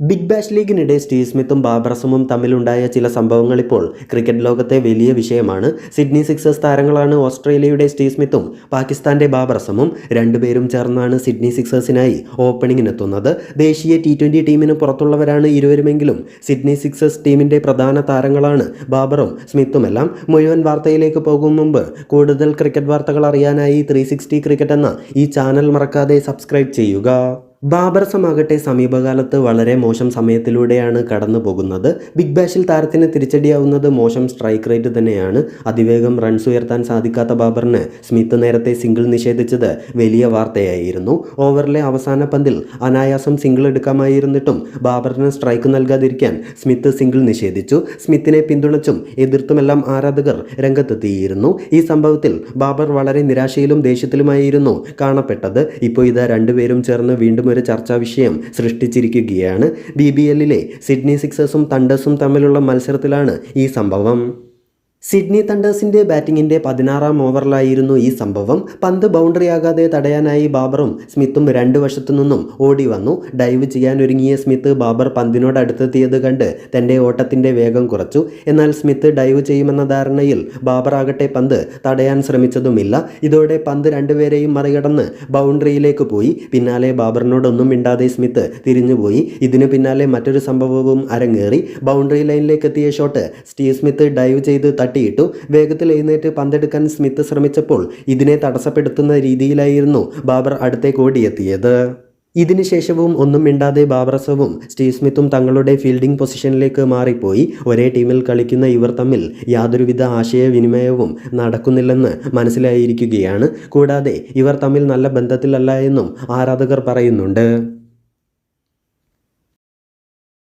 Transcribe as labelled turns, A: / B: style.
A: Big bash ലീഗിനിടെ Steve സ്മിത്തും ബാബറസമും തമ്മിലുണ്ടായ ചില സംഭവങ്ങൾ ഇപ്പോൾ ക്രിക്കറ്റ് ലോകത്തെ വലിയ വിഷയമാണ്. സിഡ്നി സിക്സേഴ്സ് താരങ്ങളാണ് ഓസ്ട്രേലിയയുടെ സ്റ്റീവ് സ്മിത്തും പാകിസ്ഥാന്റെ ബാബറസമും രണ്ടുപേരും ചേർന്നാണ് സിഡ്നി സിക്സേഴ്സിനായി ഓപ്പണിങ്ങിനെത്തുന്നത്. ദേശീയ ടി ട്വന്റി ടീമിന് പുറത്തുള്ളവരാണ് ഇരുവരുമെങ്കിലും സിഡ്നി സിക്സേഴ്സ് ടീമിന്റെ പ്രധാന താരങ്ങളാണ് ബാബറും സ്മിത്തുമെല്ലാം. മുഴുവൻ വാർത്തയിലേക്ക് പോകും മുമ്പ് കൂടുതൽ ക്രിക്കറ്റ് വാർത്തകൾ അറിയാനായി ത്രീ ക്രിക്കറ്റ് എന്ന ഈ ചാനൽ മറക്കാതെ സബ്സ്ക്രൈബ് ചെയ്യുക. ബാബർസമാകട്ടെ സമീപകാലത്ത് വളരെ മോശം സമയത്തിലൂടെയാണ് കടന്നു പോകുന്നത് ബിഗ് ബാഷിൽ താരത്തിന് തിരിച്ചടിയാവുന്നത് മോശം സ്ട്രൈക്ക് റേറ്റ് തന്നെയാണ്. അതിവേഗം റൺസ് ഉയർത്താൻ സാധിക്കാത്ത ബാബറിന് സ്മിത്ത് നേരത്തെ സിംഗിൾ നിഷേധിച്ചത് വലിയ വാർത്തയായിരുന്നു. ഓവറിലെ അവസാന പന്തിൽ അനായാസം സിംഗിൾ എടുക്കാമായിരുന്നിട്ടും ബാബറിന് സ്ട്രൈക്ക് നൽകാതിരിക്കാൻ സ്മിത്ത് സിംഗിൾ നിഷേധിച്ചു. സ്മിത്തിനെ പിന്തുണച്ചും എതിർത്തുമെല്ലാം ആരാധകർ രംഗത്തെത്തിയിരുന്നു. ഈ സംഭവത്തിൽ ബാബർ വളരെ നിരാശയിലും ദേഷ്യത്തിലുമായിരുന്നു കാണപ്പെട്ടത്. ഇപ്പോൾ ഇതാ രണ്ടുപേരും ചേർന്ന് വീണ്ടും ഒരു ചർച്ചാ വിഷയം സൃഷ്ടിച്ചിരിക്കുകയാണ് ബി ബി എല്ലിലെ സിഡ്നി സിക്സേഴ്സും തണ്ടേഴ്സും തമ്മിലുള്ള മത്സരത്തിലാണ് ഈ സംഭവം. സിഡ്നി തണ്ടേഴ്സിന്റെ ബാറ്റിംഗിന്റെ പതിനാറാം ഓവറിലായിരുന്നു ഈ സംഭവം. പന്ത് ബൗണ്ടറിയാകാതെ തടയാനായി ബാബറും സ്മിത്തും രണ്ട് വശത്തു നിന്നും ഓടി വന്നു. ഡൈവ് ചെയ്യാനൊരുങ്ങിയ സ്മിത്ത് ബാബർ പന്തിനോട് അടുത്തെത്തിയത് കണ്ട് തന്റെ ഓട്ടത്തിന്റെ വേഗം കുറച്ചു. എന്നാൽ സ്മിത്ത് ഡൈവ് ചെയ്യുമെന്ന ധാരണയിൽ ബാബർ ആകട്ടെ പന്ത് തടയാൻ ശ്രമിച്ചതുമില്ല. ഇതോടെ പന്ത് രണ്ടുപേരെയും മറികടന്ന് ബൗണ്ടറിയിലേക്ക് പോയി. പിന്നാലെ ബാബറിനോടൊന്നും മിണ്ടാതെ സ്മിത്ത് തിരിഞ്ഞുപോയി. ഇതിനു പിന്നാലെ മറ്റൊരു സംഭവവും അരങ്ങേറി. ബൗണ്ടറി ലൈനിലേക്ക് എത്തിയ ഷോട്ട് സ്റ്റീവ് സ്മിത്ത് ഡൈവ് ചെയ്ത് തട്ടിയിട്ടു വേഗത്തിൽ എഴുന്നേറ്റ് പന്തെടുക്കാൻ സ്മിത്ത് ശ്രമിച്ചപ്പോൾ ഇതിനെ തടസ്സപ്പെടുത്തുന്ന രീതിയിലായിരുന്നു ബാബർ അടുത്തേക്ക് ഓടിയെത്തിയത്. ഇതിനുശേഷവും ഒന്നും മിണ്ടാതെ ബാബറസവും സ്റ്റീവ് സ്മിത്തും തങ്ങളുടെ ഫീൽഡിംഗ് പൊസിഷനിലേക്ക് മാറിപ്പോയി. ഒരേ ടീമിൽ കളിക്കുന്ന ഇവർ തമ്മിൽ യാതൊരുവിധ ആശയവിനിമയവും നടക്കുന്നില്ലെന്ന് മനസ്സിലായിരിക്കുകയാണ്. കൂടാതെ ഇവർ തമ്മിൽ നല്ല ബന്ധത്തിലല്ല എന്നും ആരാധകർ പറയുന്നുണ്ട്.